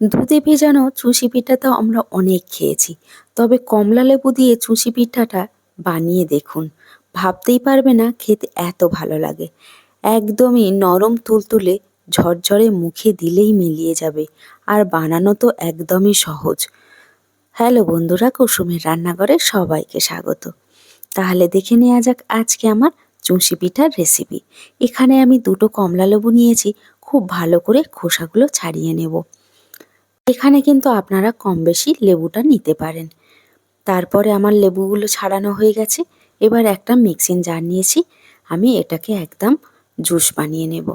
দুধে ভেজানো চুষি পিঠা তো আমরা অনেক খেয়েছি। তবে কমলা লেবু দিয়ে চুষি পিঠাটা বানিয়ে দেখুন। ভাবতেই পারবে না খেতে এত ভালো লাগে। একদমই নরম তুলতুলে, ঝরঝরে মুখে দিলেই মিলিয়ে যাবে। আর বানানো তো একদমই সহজ। হ্যালো বন্ধুরা, কুসুমের রান্নাঘরে সবাইকে স্বাগত। তাহলে দেখে নেওয়া যাক আজকে আমার চুষি পিঠার রেসিপি এখানে আমি দুটো কমলা লেবু নিয়েছি, খুব ভালো করে খোসাগুলো ছাড়িয়ে নেব। এখানে কিন্তু আপনারা কম বেশি লেবুটা নিতে পারেন। তারপরে আমার লেবুগুলো ছাড়ানো হয়ে গেছে। এবার একটা মিক্সিং জার নিয়েছি। আমি এটাকে একদম জুস বানিয়ে নেব।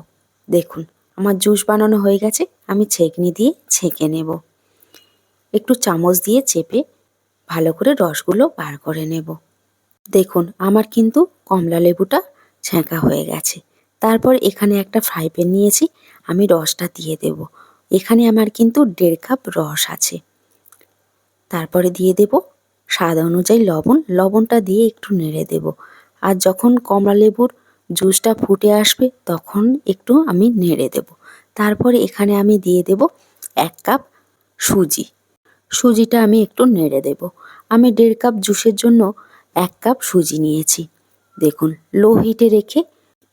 দেখুন, আমার জুস বানানো হয়ে গেছে। আমি ছেঁকনি দিয়ে ছেঁকে নেব। একটু চামচ দিয়ে চেপে ভালো করে রসগুলো বার করে নেব। দেখুন, আমার কিন্তু কমলা লেবুটা ছেঁকা হয়ে গেছে। তারপর এখানে একটা ফ্রাই প্যান নিয়েছি। আমি রসটা দিয়ে দেব। এখানে আমার কিন্তু দেড় কাপ রস আছে। তারপরে দিয়ে দেব স্বাদ অনুযায়ী লবণ। লবণটা দিয়ে একটু নেড়ে দেব। আর যখন কমলা লেবুর জুসটা ফুটে আসবে, তখন একটু আমি নেড়ে দেব। তারপরে এখানে আমি দিয়ে দেব এক কাপ সুজি। সুজিটা আমি একটু নেড়ে দেব। আমি দেড় কাপ জুসের জন্য এক কাপ সুজি নিয়েছি। দেখুন, লো হিটে রেখে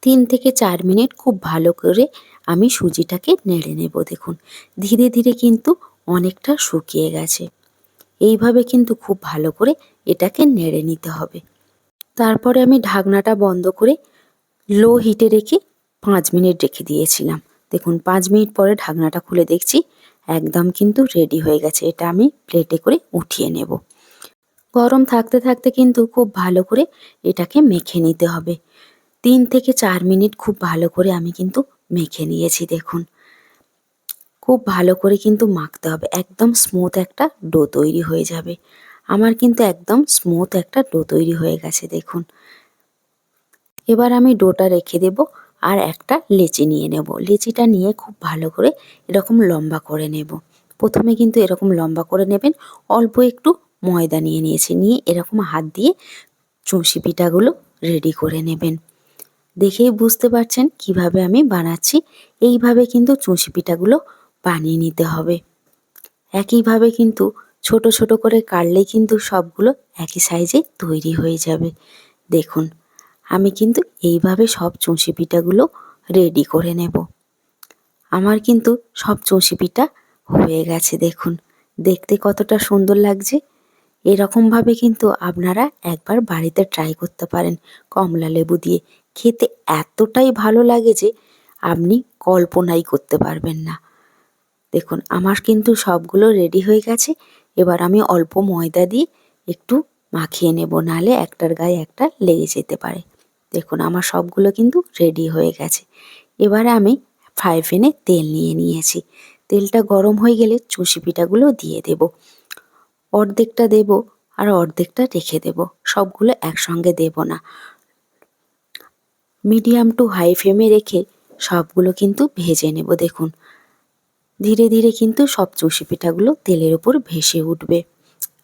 তিন থেকে চার মিনিট খুব ভালো করে আমি সুজিটাকে নেড়ে নেব, দেখুন। ধীরে ধীরে কিন্তু অনেকটা শুকিয়ে গেছে। এইভাবে কিন্তু খুব ভালো করে এটাকে নেড়ে নিতে হবে। তারপরে আমি ঢাকনাটা বন্ধ করে লো হিটে রেখে পাঁচ মিনিট রেখে দিয়েছিলাম। দেখুন, পাঁচ মিনিট পরে ঢাকনাটা খুলে দেখছি, একদম কিন্তু রেডি হয়ে গেছে। এটা আমি প্লেটে করে উঠিয়ে নেব। গরম থাকতে থাকতে কিন্তু খুব ভালো করে এটাকে মেখে নিতে হবে। তিন থেকে চার মিনিট খুব ভালো করে আমি কিন্তু মেখে নিয়েছি, দেখুন। খুব ভালো করে কিন্তু মাখতে হবে, একদম স্মুথ একটা ডো তৈরি হয়ে যাবে। আমার কিন্তু একদম স্মুথ একটা ডো তৈরি হয়ে গেছে, দেখুন। এবার আমি ডোটা রেখে দেব আর একটা লেচি নিয়ে নেব। লেচিটা নিয়ে খুব ভালো করে এরকম লম্বা করে নেব। প্রথমে কিন্তু এরকম লম্বা করে নেবেন, অল্প একটু ময়দা নিয়ে নিয়েছি, নিয়ে এরকম হাত দিয়ে চুষি পিঠাগুলো রেডি করে নেবেন। দেখেই বুঝতে পারছেন কীভাবে আমি বানাচ্ছি। এইভাবে কিন্তু চুষি পিঠাগুলো বানিয়ে নিতে হবে। একইভাবে কিন্তু ছোট ছোট করে কাটলেই কিন্তু সবগুলো একই সাইজে তৈরি হয়ে যাবে। দেখুন, আমি কিন্তু এইভাবে সব চুষি পিঠাগুলো রেডি করে নেব। আমার কিন্তু সব চুষি পিঠা হয়ে গেছে, দেখুন। দেখতে কতটা সুন্দর লাগছে। এরকমভাবে কিন্তু আপনারা একবার বাড়িতে ট্রাই করতে পারেন কমলা লেবু দিয়ে। খেতে এতটাই ভালো লাগে যে আপনি কল্পনাই করতে পারবেন না। দেখুন, আমার কিন্তু সবগুলো রেডি হয়ে গেছে। এবার আমি অল্প ময়দা দিয়ে একটু মাখিয়ে নেব নালে একটার গায়ে একটা লেগে যেতে পারে। দেখুন, আমার সবগুলো কিন্তু রেডি হয়ে গেছে। এবারে আমি ফ্রাই প্যানে তেল নিয়ে নিয়েছি। তেলটা গরম হয়ে গেলে চুষি পিঠাগুলো দিয়ে দেব। অর্ধেকটা দেব আর অর্ধেকটা রেখে দেব। সবগুলো একসঙ্গে দেব না। মিডিয়াম টু হাই ফ্লেমে রেখে সবগুলো কিন্তু ভেজে নেব, দেখুন। ধীরে ধীরে কিন্তু সব চুষি পিঠাগুলো তেলের ওপর ভেসে উঠবে।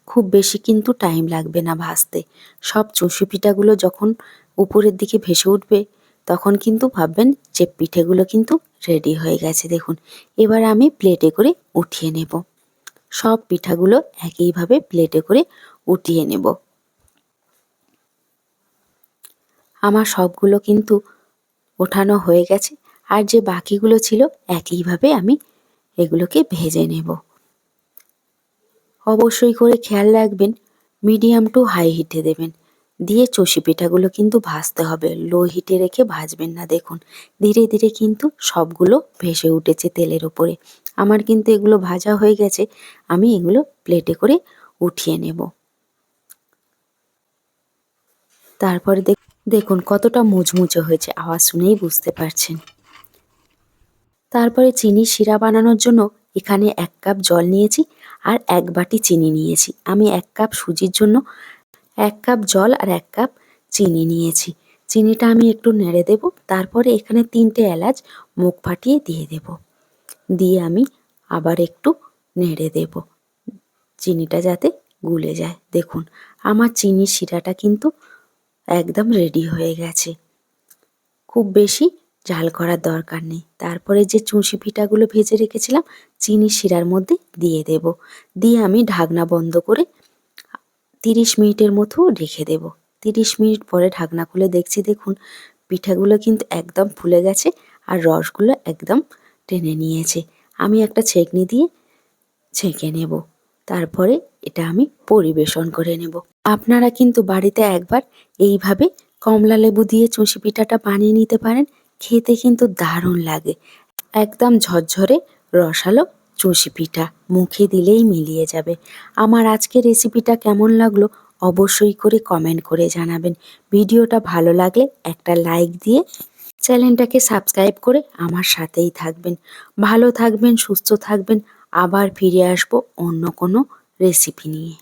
খুব বেশি কিন্তু টাইম লাগবে না ভাজতে। সব চুষি পিঠাগুলো যখন উপরের দিকে ভেসে উঠবে, তখন কিন্তু ভাববেন যে পিঠেগুলো কিন্তু রেডি হয়ে গেছে, দেখুন। এবার আমি প্লেটে করে উঠিয়ে নেব। সব পিঠাগুলো একইভাবে প্লেটে করে উঠিয়ে নেব। আমার সবগুলো কিন্তু ওঠানো হয়ে গেছে। আর যে বাকিগুলো ছিল, একইভাবে আমি এগুলোকে ভেজে নেব। অবশ্যই করে খেয়াল রাখবেন, মিডিয়াম টু হাই হিটে দেবেন। দিয়ে চষি পিঠাগুলো কিন্তু ভাজতে হবে। লো হিটে রেখে ভাজবেন না, দেখুন। ধীরে ধীরে কিন্তু সবগুলো ভেসে উঠেছে তেলের ওপরে আমার কিন্তু এগুলো ভাজা হয়ে গেছে, আমি এগুলো প্লেটে করে উঠিয়ে নেব। তারপরে দেখুন, কতটা মুচমুচে হয়েছে। আওয়াজ শুনেই বুঝতে পারছেন। তারপরে চিনি শিরা বানানোর জন্য এখানে এক কাপ জল নিয়েছি আর এক বাটি চিনি নিয়েছি। আমি এক কাপ সুজির জন্য এক কাপ জল আর এক কাপ চিনি নিয়েছি। চিনিটা আমি একটু নেড়ে দেব, তারপরে এখানে তিনটে এলাচ মুখ ফাটিয়ে দিয়ে দেব। দিয়ে আমি আবার একটু নেড়ে দেব। চিনিটা যাতে গুলে যায়। দেখুন, আমার চিনির শিরাটা কিন্তু একদম রেডি হয়ে গেছে। খুব বেশি জাল করার দরকার নেই। তারপরে যে চুষি পিঠাগুলো ভেজে রেখেছিলাম, চিনি শিরার মধ্যে দিয়ে দেব। দিয়ে আমি ঢাকনা বন্ধ করে তিরিশ মিনিটের মতো রেখে দেব। তিরিশ মিনিট পরে ঢাকনা খুলে দেখছি, দেখুন, পিঠাগুলো কিন্তু একদম ফুলে গেছে আর রসগুলো একদম টেনে নিয়েছে। আমি একটা ছেঁকনি দিয়ে ছেঁকে নেব। তারপরে এটা আমি পরিবেশন করে নেব। আপনারা কিন্তু বাড়িতে একবার এইভাবে কমলা লেবু দিয়ে চুষি পিঠাটা বানিয়ে নিতে পারেন। খেতে কিন্তু দারুণ লাগে। একদম ঝরঝরে রসালো চুষি পিঠা মুখে দিলেই মিলিয়ে যাবে। আমার আজকের রেসিপিটা কেমন লাগল অবশ্যই করে কমেন্ট করে জানাবেন। ভিডিওটা ভালো লাগলে একটা লাইক দিয়ে চ্যানেলটাকে সাবস্ক্রাইব করে আমার সাথেই থাকবেন। ভালো থাকবেন, সুস্থ থাকবেন। আবার ফিরে আসব অন্য কোনো রেসিপি নিয়ে।